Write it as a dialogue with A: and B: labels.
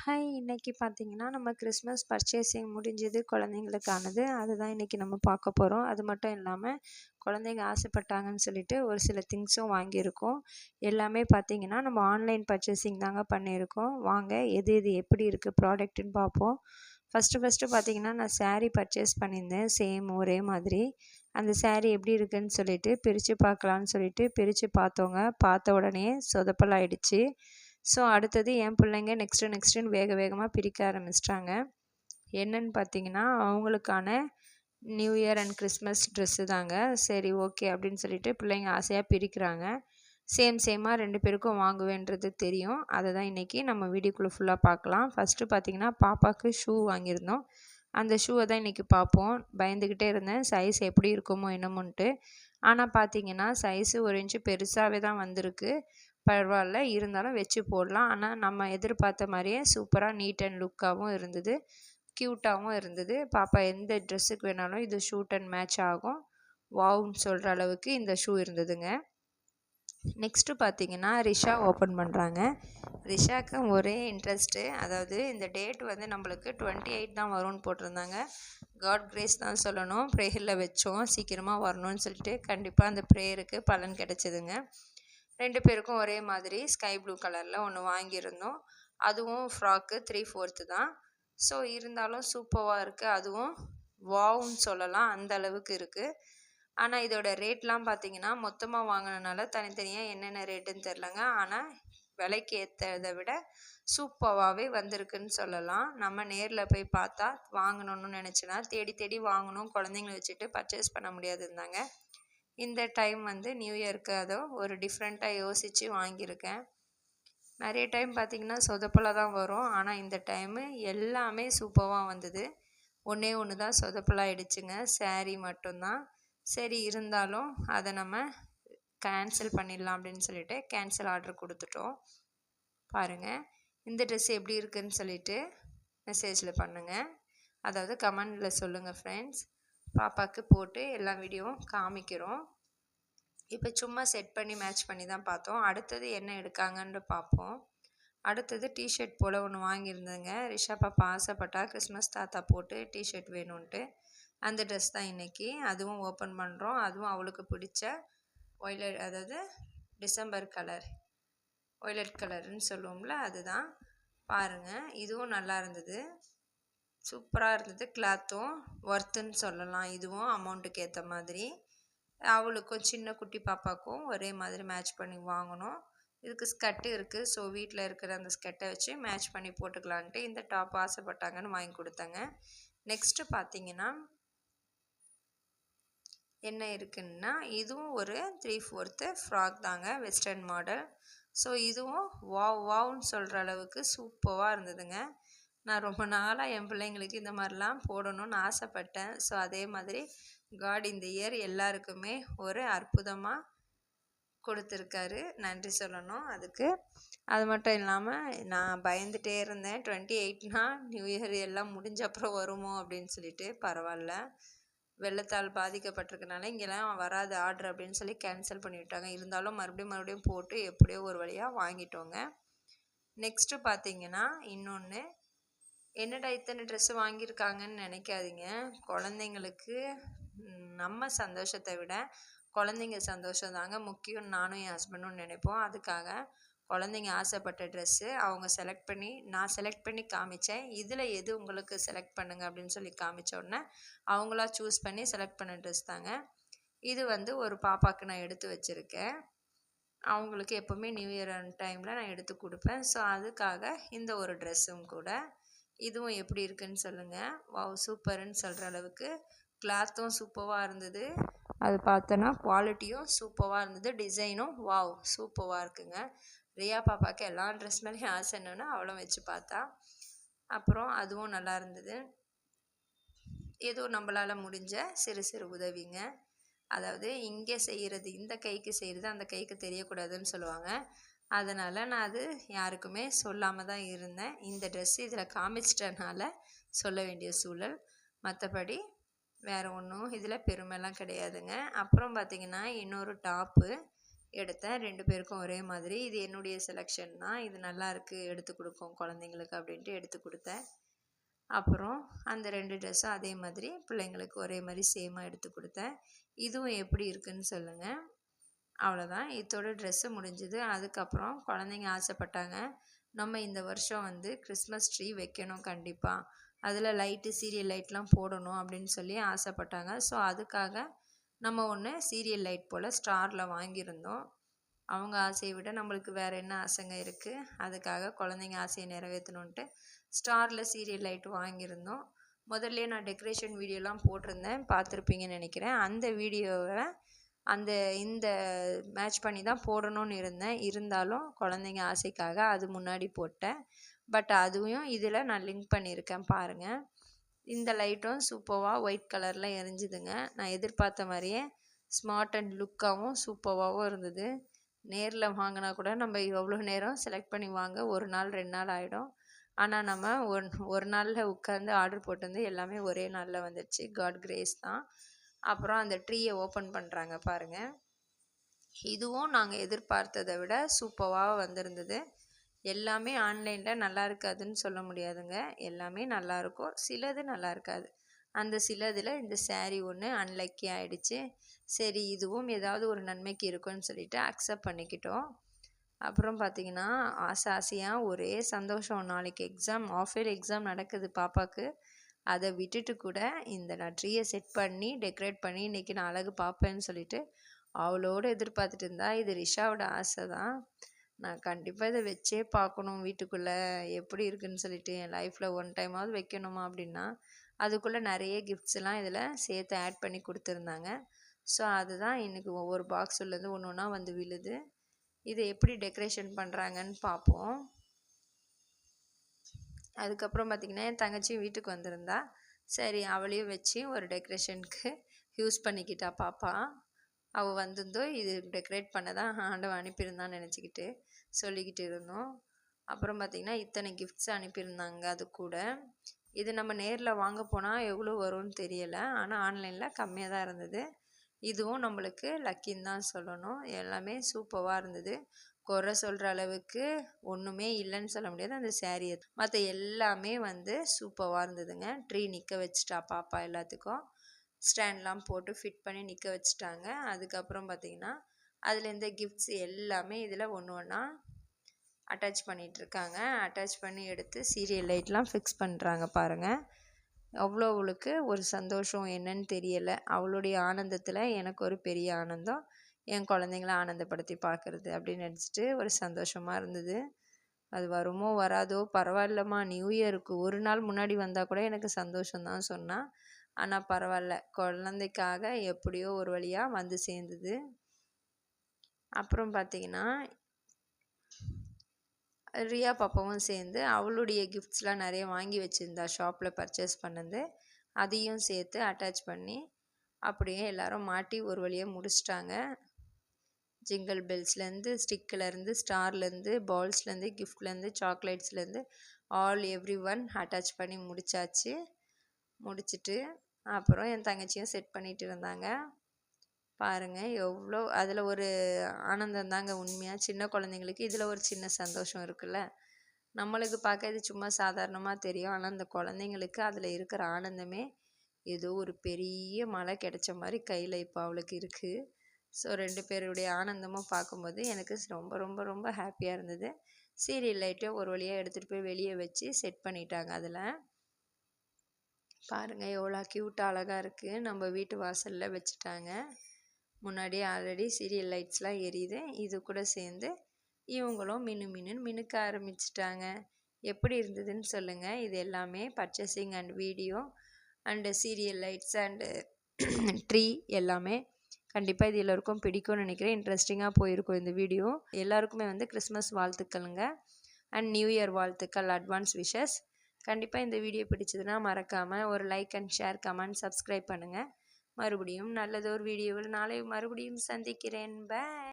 A: Hi இன்னைக்கு பார்த்தீங்கன்னா, நம்ம கிறிஸ்மஸ் பர்ச்சேசிங் முடிஞ்சது குழந்தைங்களுக்கானது. அதுதான் இன்னைக்கு நம்ம பார்க்க போகிறோம் அது மட்டும் இல்லாமல் குழந்தைங்க ஆசைப்பட்டாங்கன்னு சொல்லிட்டு ஒரு சில திங்ஸும் வாங்கியிருக்கோம். எல்லாமே பார்த்தீங்கன்னா, நம்ம ஆன்லைன் பர்ச்சேசிங் தாங்க பண்ணியிருக்கோம். வாங்க எது எது எப்படி இருக்குது ப்ராடக்ட்டுன்னு பார்ப்போம். ஃபஸ்ட்டு ஃபஸ்ட்டு பார்த்தீங்கன்னா, நான் சாரீ பர்ச்சேஸ் பண்ணியிருந்தேன். சேம் ஒரே மாதிரி. அந்த சாரீ எப்படி இருக்குன்னு சொல்லிட்டு பிரித்து பார்க்கலான்னு சொல்லிட்டு பிரித்து பார்த்தோங்க. பார்த்த உடனே சொதப்பல் ஆயிடுச்சு. ஸோ அடுத்தது என் பிள்ளைங்க நெக்ஸ்ட்டு நெக்ஸ்ட்டுன்னு வேக வேகமாக பிரிக்க ஆரம்பிச்சிட்டாங்க. என்னன்னு பார்த்தீங்கன்னா, அவங்களுக்கான new year and Christmas dress தாங்க. சரி ஓகே அப்படின்னு சொல்லிட்டு பிள்ளைங்க ஆசையாக பிரிக்கிறாங்க. சேம் சேமாக ரெண்டு பேருக்கும் வாங்குவேன்றது தெரியும். அதை தான் இன்றைக்கி நம்ம வீடியோக்குள்ளே ஃபுல்லாக பார்க்கலாம். ஃபஸ்ட்டு பார்த்தீங்கன்னா, பாப்பாவுக்கு ஷூ வாங்கியிருந்தோம். அந்த ஷூவை தான் இன்றைக்கி பார்ப்போம். பயந்துக்கிட்டே இருந்தேன். சைஸ் எப்படி இருக்குமோ என்னமோன்ட்டு. ஆனால் பார்த்தீங்கன்னா, சைஸு ஒரு இன்ச்சு பெருசாகவே தான் வந்திருக்கு. பரவாயில்ல இருந்தாலும் வச்சு போடலாம். ஆனால் நம்ம எதிர்பார்த்த மாதிரியே சூப்பராக நீட் அண்ட் லுக்காகவும் இருந்தது. க்யூட்டாகவும் இருந்தது. பாப்பா எந்த ட்ரெஸ்ஸுக்கு வேணாலும் இது ஷூட் அண்ட் மேட்ச் ஆகும். வாவ்னு சொல்கிற அளவுக்கு இந்த ஷூ இருந்ததுங்க. நெக்ஸ்ட்டு பார்த்தீங்கன்னா, ரிஷா ஓப்பன் பண்ணுறாங்க ரிஷாக்கு ஒரே இன்ட்ரெஸ்ட்டு. அதாவது இந்த டேட் வந்து நம்மளுக்கு 28 தான் வரும்னு போட்டிருந்தாங்க. காட் கிரேஸ் தான் சொல்லணும். ப்ரேயரில் வச்சோம். சீக்கிரமாக வரணும்னு சொல்லிட்டு கண்டிப்பாக அந்த ப்ரேயருக்கு பலன் கிடச்சிதுங்க ரெண்டு பேருக்கும் ஒரே மாதிரி ஸ்கை ப்ளூ கலரில் ஒன்று வாங்கியிருந்தோம். அதுவும் ஃப்ராக்கு 3/4 தான். ஸோ இருந்தாலும் சூப்பராக இருக்குது அதுவும் வாவுன்னு சொல்லலாம். அந்த அளவுக்கு இருக்குது ஆனால் இதோட ரேட்லாம் பார்த்தீங்கன்னா, மொத்தமாக வாங்கினனால தனித்தனியாக என்னென்ன ரேட்டுன்னு தெரிலங்க. ஆனால் விலைக்கு ஏற்றதை விட சூப்பராகவே வந்திருக்குன்னு சொல்லலாம். நம்ம நேரில் போய் பார்த்தா வாங்கணும்னு நினைச்சேன்னா, தேடி தேடி வாங்கணும். குழந்தைங்கள வச்சுட்டு பர்ச்சேஸ் பண்ண முடியாதுன்னாங்க. இந்த டைம் வந்து நியூ இயர்க்கு அதோ ஒரு டிஃப்ரெண்ட்டாக யோசித்து வாங்கியிருக்கேன். நிறைய டைம் பார்த்தீங்கன்னா, சொதப்பலா தான் வரும். ஆனால் இந்த டைமு எல்லாமே சூப்பராக வந்தது. ஒன்றே ஒன்று தான் சொதப்பலாகிடுச்சுங்க சேரீ மட்டும்தான் சரி இருந்தாலும் அதை நம்ம கேன்சல் பண்ணிடலாம் அப்படின்னு சொல்லிட்டு கேன்சல் ஆர்டர் கொடுத்துட்டோம் பாருங்கள் இந்த ட்ரெஸ் எப்படி இருக்குன்னு சொல்லிட்டு மெசேஜில் பண்ணுங்கள் அதாவது கமெண்டில் சொல்லுங்கள் ஃப்ரெண்ட்ஸ். பாப்பாவுக்கு போட்டு எல்லா வீடியோவும் காமிக்கிறோம். இப்போ சும்மா செட் பண்ணி மேட்ச் பண்ணி தான் பார்த்தோம். அடுத்தது என்ன எடுக்காங்கன்னு பார்ப்போம். அடுத்தது டிஷர்ட் போல் ஒன்று வாங்கியிருந்தேங்க. ரிஷா பாப்பா ஆசைப்பட்டா கிறிஸ்மஸ் தாத்தா போட்டு டிஷர்ட் வேணும்ன்ட்டு வேணுன்ட்டு. அந்த ட்ரெஸ் தான் இன்றைக்கி அதுவும் ஓப்பன் பண்ணுறோம் அதுவும் அவளுக்கு பிடிச்ச ஒய்லட் அதாவது டிசம்பர் கலர். ஒய்லட் கலர்னு சொல்லுவோம்ல அதுதான். பாருங்கள் இதுவும் நல்லா இருந்தது. சூப்பராக இருந்தது. கிளாத்தும் ஒர்த்துன்னு சொல்லலாம். இதுவும் அமௌண்ட்டுக்கு ஏற்ற மாதிரி. அவளுக்கும் சின்ன குட்டி பாப்பாக்கும் ஒரே மாதிரி மேட்ச் பண்ணி வாங்கணும் இதுக்கு ஸ்கர்ட் இருக்கு. ஸோ வீட்டில் இருக்கிற அந்த ஸ்கர்ட்ட வச்சு மேட்ச் பண்ணி போட்டுக்கலான்ட்டு இந்த டாப் ஆசைப்பட்டாங்கன்னு வாங்கி கொடுத்தாங்க நெக்ஸ்ட்டு பார்த்தீங்கன்னா என்ன இருக்குன்னா, இதுவும் ஒரு 3/4 ஃப்ராக் தாங்க. Western model. ஸோ இதுவும் வாவ் வாவ்னு சொல்கிற அளவுக்கு சூப்பராக இருந்ததுங்க. நான் ரொம்ப நாளாக என் பிள்ளைங்களுக்கு இந்த மாதிரிலாம் போடணும்னு ஆசைப்பட்டேன். ஸோ அதே மாதிரி காட் இந்த இயர் எல்லாருக்குமே ஒரு அற்புதமாக கொடுத்துருக்காரு நன்றி சொல்லணும் அதுக்கு. அது மட்டும் இல்லாமல் நான் பயந்துகிட்டே இருந்தேன். 28னா நியூ இயர் எல்லாம் முடிஞ்ச அப்புறம் வருமோ அப்படின்னு சொல்லிட்டு. பரவாயில்ல வெள்ளத்தால் பாதிக்கப்பட்டிருக்கனால இங்கெல்லாம் வராது ஆர்டர் அப்படின்னு சொல்லி கேன்சல் பண்ணிவிட்டாங்க. இருந்தாலும் மறுபடியும் மறுபடியும் போட்டு எப்படியோ ஒரு வழியாக வாங்கிட்டோங்க. நெக்ஸ்ட்டு பார்த்தீங்கன்னா, இன்னொன்று என்னடா இத்தனை ட்ரெஸ்ஸு வாங்கியிருக்காங்கன்னு நினைக்காதீங்க. குழந்தைங்களுக்கு நம்ம சந்தோஷத்தை விட குழந்தைங்க சந்தோஷம் தாங்க முக்கியம் நானும் என் ஹஸ்பண்டும் நினைப்போம். அதுக்காக குழந்தைங்க ஆசைப்பட்ட ட்ரெஸ்ஸு அவங்க செலக்ட் பண்ணி நான் செலக்ட் பண்ணி காமிச்சேன். இதில் எது உங்களுக்கு செலக்ட் பண்ணுங்க அப்படின்னு சொல்லி காமிச்ச உடனே, அவங்களா சூஸ் பண்ணி செலக்ட் பண்ண ட்ரெஸ் தாங்க. இது வந்து ஒரு பாப்பாவுக்கு நான் எடுத்து வச்சுருக்கேன் அவங்களுக்கு எப்போவுமே நியூ இயர் டைமில் நான் எடுத்து கொடுப்பேன் ஸோ அதுக்காக இந்த ஒரு ட்ரெஸ்ஸும் கூட. இதுவும் எப்படி இருக்குன்னு சொல்லுங்கள் வாவ் சூப்பர்னு சொல்கிற அளவுக்கு கிளாத்தும் சூப்பராக இருந்தது. அது பார்த்தோன்னா குவாலிட்டியும் சூப்பர்வா இருந்தது. டிசைனும் வாவ் சூப்பர்வா இருக்குங்க. ரியா பாப்பாக்கு எல்லா ட்ரெஸ் ஆசை என்னன்னா அவளும் வச்சு பார்த்தா. அப்புறம் அதுவும் நல்லா இருந்தது. ஏதோ நம்மளால் முடிஞ்ச சிறு சிறு உதவிங்க. அதாவது இங்கே செய்கிறது இந்த கைக்கு செய்கிறது அந்த கைக்கு தெரியக்கூடாதுன்னு சொல்லுவாங்க. அதனால் நான் அது யாருக்குமே சொல்லாமல் தான் இருந்தேன். இந்த ட்ரெஸ் இதில் காமிச்சிட்டனால சொல்ல வேண்டிய சூழல். மற்றபடி வேறு ஒன்றும் இதில் பெருமைலாம் கிடையாதுங்க. அப்புறம் பார்த்திங்கன்னா இன்னொரு டாப்பு. எடுத்தேன் ரெண்டு பேருக்கும் ஒரே மாதிரி. இது என்னுடைய செலெக்ஷன் தான். இது நல்லாயிருக்கு எடுத்து கொடுக்கும் குழந்தைங்களுக்கு அப்படின்ட்டு எடுத்து கொடுத்தேன் அப்புறம் அந்த ரெண்டு ட்ரெஸ்ஸும் அதே மாதிரி பிள்ளைங்களுக்கு ஒரே மாதிரி சேமாக எடுத்து கொடுத்தேன் இதுவும் எப்படி இருக்குன்னு சொல்லுங்கள் அவ்வளோதான் இதோட ட்ரெஸ்ஸு முடிஞ்சுது. அதுக்கப்புறம் குழந்தைங்க ஆசைப்பட்டாங்க. நம்ம இந்த வருஷம் வந்து கிறிஸ்மஸ் ட்ரீ வைக்கணும் கண்டிப்பாக அதில் லைட்டு சீரியல் லைட்லாம் போடணும் அப்படின்னு சொல்லி ஆசைப்பட்டாங்க. ஸோ அதுக்காக நம்ம ஒன்று சீரியல் லைட் போல் ஸ்டாரில் வாங்கியிருந்தோம். அவங்க ஆசையை விட நம்மளுக்கு வேறு என்ன ஆசைங்க இருக்குது அதுக்காக குழந்தைங்க ஆசையை நிறைவேற்றணுன்ட்டு ஸ்டாரில் சீரியல் லைட் வாங்கியிருந்தோம். முதல்ல நான் டெக்கரேஷன் வீடியோலாம் போட்டிருந்தேன். பார்த்துருப்பீங்கன்னு நினைக்கிறேன். அந்த வீடியோவை அந்த இந்த மேட்ச் பண்ணி தான் போடணும்னு இருந்தேன். இருந்தாலும் குழந்தைங்க ஆசைக்காக அது முன்னாடி போட்டேன். பட் அதுவும் இதில் நான் லிங்க் பண்ணியிருக்கேன் பாருங்கள் இந்த லைட்டும் சூப்பராக ஒயிட் கலரில் எரிஞ்சுதுங்க. நான் எதிர்பார்த்த மாதிரியே ஸ்மார்ட் அண்ட் லுக்காகவும் சூப்பராகவும் இருந்தது. நேரில் வாங்கினா கூட நம்ம எவ்வளோ நேரம் செலக்ட் பண்ணி வாங்க? ஒரு நாள் ரெண்டு நாள் ஆகிடும் ஆனால் நம்ம ஒன் ஒரு நாளில் உட்காந்து ஆர்டர் போட்டிருந்து எல்லாமே ஒரே நாளில் வந்துடுச்சு காட் கிரேஸ் தான். அப்புறம் அந்த ட்ரீயை ஓப்பன் பண்ணுறாங்க பாருங்கள் இதுவும் நாங்கள் எதிர்பார்த்ததை விட சூப்பராக வந்திருந்தது. எல்லாமே ஆன்லைனில் நல்லா இருக்காதுன்னு சொல்ல முடியாதுங்க. எல்லாமே நல்லா இருக்கும். சிலது நல்லா இருக்காது. அந்த சிலதில் இந்த சேரீ ஒன்று அன்லக்கி ஆகிடுச்சு சரி இதுவும் ஏதாவது ஒரு நன்மைக்கு இருக்கும்னு சொல்லிட்டு அக்செப்ட் பண்ணிக்கிட்டோம். அப்புறம் பார்த்திங்கன்னா ஆசை ஆசையாக ஒரே சந்தோஷம். நாளைக்கு எக்ஸாம் ஆஃப் இயர் எக்ஸாம் நடக்குது பாப்பாவுக்கு அதை விட்டுட்டு கூட இந்த நான் ட்ரீயை செட் பண்ணி டெக்கரேட் பண்ணி இன்றைக்கி நான் அழகு பார்ப்பேன்னு சொல்லிட்டு அவளோடு எதிர்பார்த்துட்டு இருந்தா இது ரிஷாவோட ஆசை தான் நான் கண்டிப்பாக இதை வச்சே பார்க்கணும் வீட்டுக்குள்ளே எப்படி இருக்குன்னு சொல்லிட்டு என் லைஃப்பில் ஒன் டைமாவது வைக்கணுமா அப்படின்னா அதுக்குள்ளே நிறைய கிஃப்ட்ஸ்லாம் இதில் சேர்த்து ஆட் பண்ணி கொடுத்துருந்தாங்க. ஸோ அதுதான் இன்றைக்கி ஒவ்வொரு பாக்ஸ் உள்ளது ஒன்று ஒன்றா வந்து விழுது. இதை எப்படி டெக்கரேஷன் பண்ணுறாங்கன்னு பார்ப்போம். அதுக்கப்புறம் பார்த்திங்கன்னா என் தங்கச்சி வீட்டுக்கு வந்திருந்தா. சரி அவளையும் வச்சு ஒரு டெக்கரேஷனுக்கு யூஸ் பண்ணிக்கிட்டா பாப்பா. அவள் வந்திருந்தோ இது டெக்கரேட் பண்ண தான் ஆண்டவன் அனுப்பியிருந்தான்னு நினச்சிக்கிட்டு சொல்லிக்கிட்டு இருந்தோம். அப்புறம் பார்த்திங்கன்னா இத்தனை கிஃப்ட்ஸ் அனுப்பியிருந்தாங்க அது கூட. இது நம்ம நேரில் வாங்க போனால் எவ்வளோ வரும்னு தெரியலை. ஆனால் ஆன்லைனில் கம்மியாக தான் இருந்தது. இதுவும் நம்மளுக்கு லக்கின்னு தான் சொல்லணும். எல்லாமே சூப்பராக இருந்தது. குறை சொல்கிற அளவுக்கு ஒன்றுமே இல்லைன்னு சொல்ல முடியாது. அந்த சேரீ மற்ற எல்லாமே வந்து சூப்பராக இருந்ததுங்க. ட்ரீ நிற்க வச்சுட்டா பாப்பா எல்லாத்துக்கும். ஸ்டாண்ட்லாம் போட்டு ஃபிட் பண்ணி நிற்க வச்சுட்டாங்க. அதுக்கப்புறம் பார்த்திங்கன்னா அதில் இந்த கிஃப்ட்ஸ் எல்லாமே இதில் ஒன்று ஒன்றா அட்டாச் பண்ணிகிட்ருக்காங்க அட்டாச் பண்ணி எடுத்து சீரியல் லைட்லாம் ஃபிக்ஸ் பண்ணுறாங்க பாருங்கள் அவ்வளோ அவளுக்கு ஒரு சந்தோஷம் என்னன்னு தெரியலை. அவளுடைய ஆனந்தத்தில் எனக்கு ஒரு பெரிய ஆனந்தம். என் குழந்தைங்கள ஆனந்தப்படுத்தி பார்க்குறது அப்படின்னு நினச்சிட்டு ஒரு சந்தோஷமாக இருந்தது. அது வருமோ வராதோ பரவாயில்லம்மா நியூ இயருக்கு ஒரு நாள் முன்னாடி வந்தால் கூட எனக்கு சந்தோஷம்தான் சொன்னால் ஆனால் பரவாயில்ல குழந்தைக்காக எப்படியோ ஒரு வழியாக வந்து சேர்ந்தது. அப்புறம் பார்த்திங்கன்னா ரியா பாப்பாவும் சேர்ந்து அவளுடைய கிஃப்ட்ஸ்லாம் நிறைய வாங்கி வச்சுருந்தா ஷாப்பில் பர்ச்சேஸ் பண்ணது. அதையும் சேர்த்து அட்டாச் பண்ணி அப்படியே எல்லாரும் மாட்டி ஒரு வழியாக முடிச்சிட்டாங்க. ஜிங்கிள் பெல்ஸ்லேருந்து ஸ்டிக்கிலேருந்து ஸ்டார்லேருந்து பால்ஸ்லேருந்து கிஃப்ட்லேருந்து சாக்லேட்ஸ்லேருந்து ஆல் எவ்ரி ஒன் அட்டாச் பண்ணி முடித்தாச்சு முடிச்சுட்டு அப்புறம் என் தங்கச்சியும் செட் பண்ணிகிட்டு இருந்தாங்க. பாருங்கள் எவ்வளோ அதில் ஒரு ஆனந்தம் தாங்க உண்மையாக சின்ன குழந்தைங்களுக்கு இதில் ஒரு சின்ன சந்தோஷம் இருக்குல்ல? நம்மளுக்கு பார்க்க இது சும்மா சாதாரணமாக தெரியும். ஆனால் அந்த குழந்தைங்களுக்கு அதில் இருக்கிற ஆனந்தமே ஏதோ ஒரு பெரிய மலை கிடைச்ச மாதிரி கையில் இப்போ அவளுக்கு இருக்குது ஸோ ரெண்டு பேருடைய ஆனந்தமும் பார்க்கும்போது எனக்கு ரொம்ப ரொம்ப ரொம்ப ஹாப்பியாக இருந்தது. சீரியல் லைட்டையும் ஒரு வழியாக எடுத்துகிட்டு போய் வெளியே வச்சு செட் பண்ணிட்டாங்க அதில். பாருங்கள் எவ்வளோ க்யூட்டாக அழகாக இருக்குது நம்ம வீட்டு வாசலில் வச்சுட்டாங்க. முன்னாடி ஆல்ரெடி சீரியல் லைட்ஸ்லாம் எரியுது. இது கூட சேர்ந்து இவங்களும் மினு மினுன்னு மினுக்க ஆரம்பிச்சிட்டாங்க. எப்படி இருந்ததுன்னு சொல்லுங்கள் இது எல்லாமே purchasing and video and serial lights and tree எல்லாமே கண்டிப்பாக இது எல்லோருக்கும் பிடிக்கும்னு நினைக்கிறேன். இன்ட்ரெஸ்டிங்காக போயிருக்கும் இந்த வீடியோ எல்லாருக்குமே வந்து கிறிஸ்மஸ் வாழ்த்துக்களுங்க. அண்ட் நியூ இயர் வாழ்த்துக்கள் அட்வான்ஸ் விஷஸ் கண்டிப்பாக இந்த வீடியோ பிடிச்சதுன்னா மறக்காமல் ஒரு like and share comment subscribe பண்ணுங்கள் மறுபடியும் நல்லதொரு வீடியோவில் நாளை மறுபடியும் சந்திக்கிறேன். பாய்